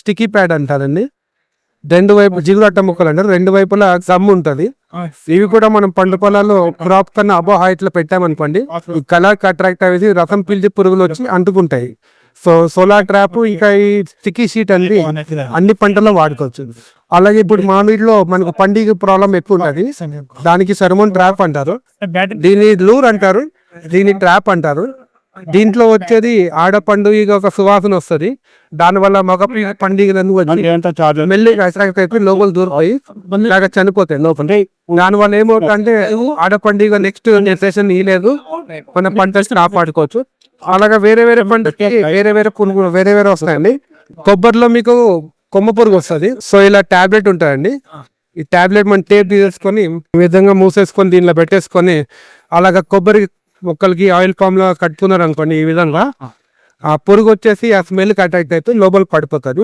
Sticky pad అంటారండి. రెండు వైపు జిగురు అట్ట ముక్కలు అంటారు రెండు వైపులా గమ్ ఉంటది. ఇవి కూడా మనం పండు పొలాల్లో క్రాప్ కన్నా అబో హైట్లో పెట్టామనుకోండి ఈ కలర్ అట్రాక్ట్ అయ్యేది రసం పిలిచి పురుగులు వచ్చి అంటుకుంటాయి. సో సోలార్ ట్రాప్ ఇంకా ఈ స్టిక్కీ షీట్ అనేది అన్ని పంటల్లో వాడుకోవచ్చు. అలాగే ఇప్పుడు మామిడిలో మనకు పండుగ ప్రాబ్లం ఎక్కువ ఉంటది. దానికి సరమోన్ ట్రాప్ అంటారు. దీని లూర్ అంటారు. దీని ట్రాప్ అంటారు. దీంట్లో వచ్చేది ఆడ పండుగ ఒక సువాసన వస్తది. దానివల్ల మగ పండుగలను వచ్చి లోపల దూరిపోయి ఇలాగ చనిపోతాయి లోపల. దానివల్ల ఏమవుతుందంటే ఆడ పండుగ నెక్స్ట్ జనరేషన్ ఇలేదు మన పంటలు కాపాడుకోవచ్చు. అలాగా వేరే వేరే పంటకి వేరే వేరే పురుగు వేరే వేరే వస్తాయండి. కొబ్బరిలో మీకు కొమ్మ పురుగు వస్తుంది. సో ఇలా టాబ్లెట్ ఉంటుందండి ఈ టాబ్లెట్ మనం టేప్ తీసేసుకొని ఈ విధంగా మూసేసుకొని దీనిలో పెట్టేసుకొని అలాగా కొబ్బరి మొక్కలకి ఆయిల్ పామ్లో కట్టుకున్నారు అనుకోండి ఈ విధంగా ఆ. పురుగు వచ్చేసి ఆ స్మెల్ అటాక్ట్ అయితే లోపలికి పడిపోతారు.